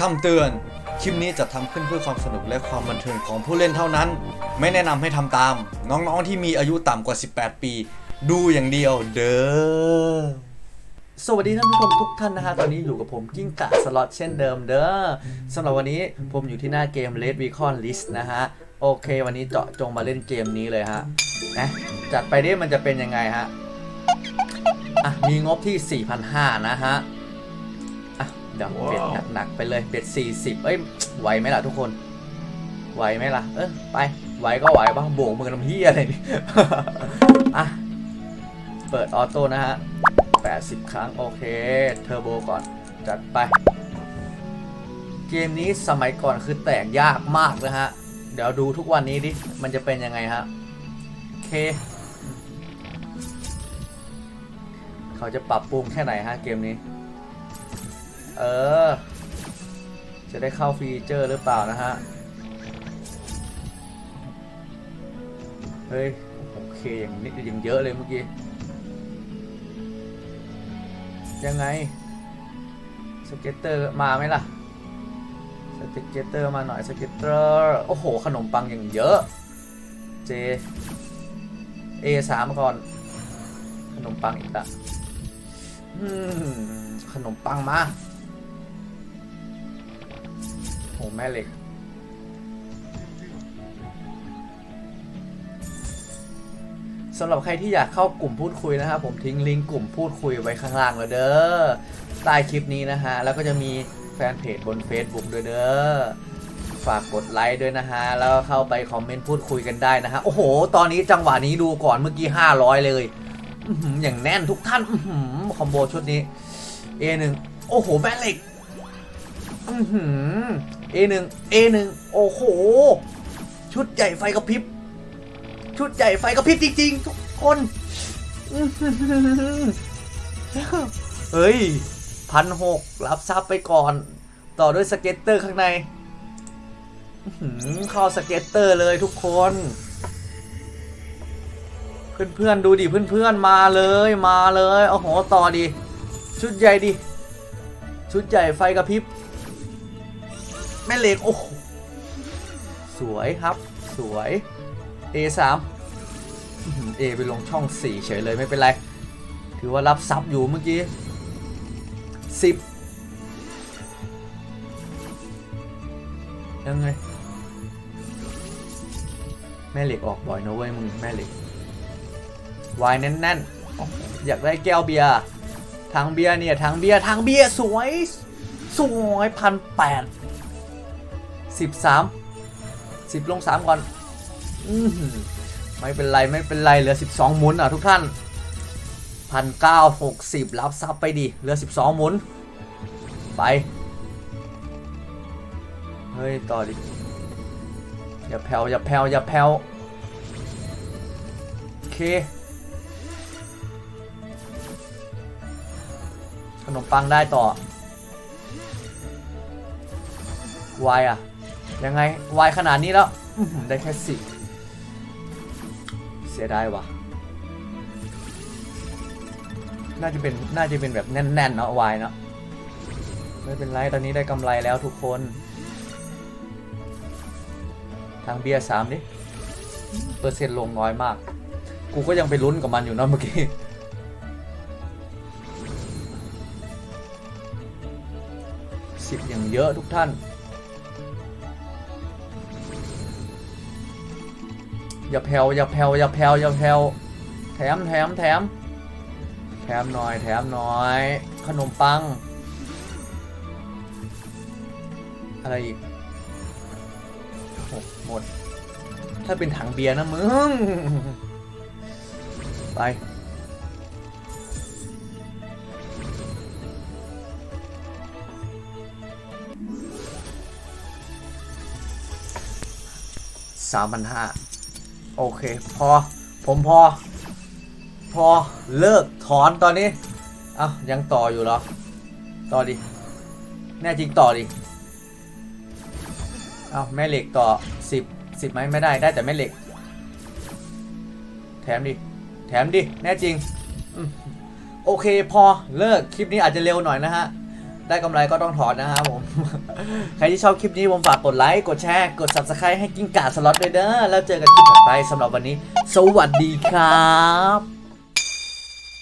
คำเตือน คลิปนี้จะทำขึ้นเพื่อความสนุกและความบันเทิงของผู้เล่นเท่านั้น ไม่แนะนำให้ทำตาม น้องๆที่มีอายุต่ำกว่า 18 ปี ดูอย่างเดียวเด้อ สวัสดีท่านผู้ชมทุกท่านนะฮะ ตอนนี้อยู่กับผมกิ้งกะสล็อตเช่นเดิมเด้อสำหรับวันนี้ผมอยู่ที่หน้าเกม Red Recon List นะฮะ โอเค วันนี้เจาะจงมาเล่นเกมนี้เลยฮะนะจัดไปดิมันจะเป็นยังไงฮะ อะ มีงบที่ 4,500 นะฮะ เดี๋ยวเบ็ดหนักๆไปเลยเบ็ด40เอ้ยไหวไหมล่ะทุกคน ไหวไหมล่ะ เออไปไหวก็ไหวบ้างโบกมือน้ำเฮียอะไรนี่อะเปิดออโต้นะฮะ80ครั้ง โอเค เทอร์โบก่อน จัดไป เกมนี้สมัยก่อนคือแตกยากมากนะฮะ เดี๋ยวดูทุกวันนี้ดิ มันจะเป็นยังไงฮะโอเค เขาจะปรับปรุงแค่ไหนฮะเกมนี้ เออ จะได้เข้าฟีเจอร์หรือเปล่านะฮะ เฮ้ย โอเคอย่างนี้อย่างเยอะเลยเมื่อกี้ ยังไง สเก็ตเตอร์มาไหมล่ะ สเก็ตเตอร์มาหน่อยสเก็ตเตอร์ โอ้โห ขนมปังอย่างเยอะ เจ A3 ก่อน ขนมปังอีกละขนมปังมา โหแม่เหล็ก สำหรับใครที่อยากเข้ากลุ่มพูดคุยนะครับผมทิ้งลิงก์กลุ่มพูดคุยไว้ข้างล่างแล้วเด้อใต้คลิปนี้นะฮะ แล้วก็จะมีแฟนเพจบน Facebook ด้วยเด้อฝากกดไลค์ด้วยนะฮะ แล้วเข้าไปคอมเมนต์พูดคุยกันได้นะฮะ โอ้โห ตอนนี้จังหวะนี้ดูก่อนเมื่อกี้ 500 เลยอื้อหือย่างแน่นทุกท่านคอมโบชุดนี้ A1 โอ้โห แม่เหล็ก อื้อหือ A1 A1 โอ้โห ชุดใหญ่ไฟกระพริบ ชุดใหญ่ไฟกระพริบจริงๆ ทุกคนเฮ้ยพันหกรับทรัพย์ไปก่อน ต่อด้วยสเก็ตเตอร์ข้างในหือเข้าสเก็ตเตอร์เลยทุกคน เพื่อนๆดูดิเพื่อนๆมาเลยมาเลย โอ้โห ต่อดิ ชุดใหญ่ดิ ชุดใหญ่ไฟกระพริบ แม่เหล็ก โอ้โหสวยครับ สวย A3 เอหือ A ไปลงช่อง 4 เฉยเลยไม่เป็นไร ถือว่ารับซับอยู่เมื่อกี้ 10 ยังไง แม่เหล็กออกบ่อยนะเว้ยมึง แม่เหล็กวายแน่นๆ อยากได้แก้วเบียร์ทางเบียร์เนี่ยทางเบียร์ทางเบียร์สวย สวยพันแปด สิบสามสิบลงสามก่อนอไม่เป็นไรไม่เป็นไรเหลือ12หมุนอะทุกท่านพันเก้าหกสิบรับซับไปดิเหลือ12หมุน ไป เฮ้ย ต่อดิ อย่าแผ่วอย่าแผ่วอย่าแผ่วโอเคขนมปังได้ต่อวายอะ ยังไงวายขนาดนี้แล้วได้แค่สิเสียดายวะน่าจะเป็นน่าจะเป็นแบบแน่นๆเนาะวายเนาะไม่เป็นไรตอนนี้ได้กำไรแล้วทุกคน ทางเบียร์สามดิเปอร์เซ็นต์ลงน้อยมาก กูก็ยังไปลุ้นกับมันอยู่เนะเมื่อกี้สิบอย่างเยอะทุกท่าน อย่าแผ่วอย่าแผ่วอย่าแผ่วอย่าแผ่วแถมแถมแถมแถมหน่อย แถมหน่อย ขนมปัง อะไรอีกโอ้หมด ถ้าเป็นถังเบียร์นะมึง ไปสามพันห้า โอเค พอ ผมพอ พอเลิกถอนตอนนี้เอ้ายังต่ออยู่เหรอ ต่อดิ แน่จริงต่อดิเอ้าแม่เหล็กต่อสิบสิบไหมไม่ได้ได้แต่แม่เหล็ก แถมดิ แถมดิ แน่จริงอโอเคพอเลิกคลิปนี้อาจจะเร็วหน่อยนะฮะ ได้กำไรก็ต้องถอนนะครับผม ใครที่ชอบคลิปนี้ผมฝากกดไลค์ กดแชร์ กด subscribe ให้กิ้งก่าสล็อตด้วยเด้อแล้วเจอกันคลิปถัดไปสำหรับวันนี้ สวัสดีครับ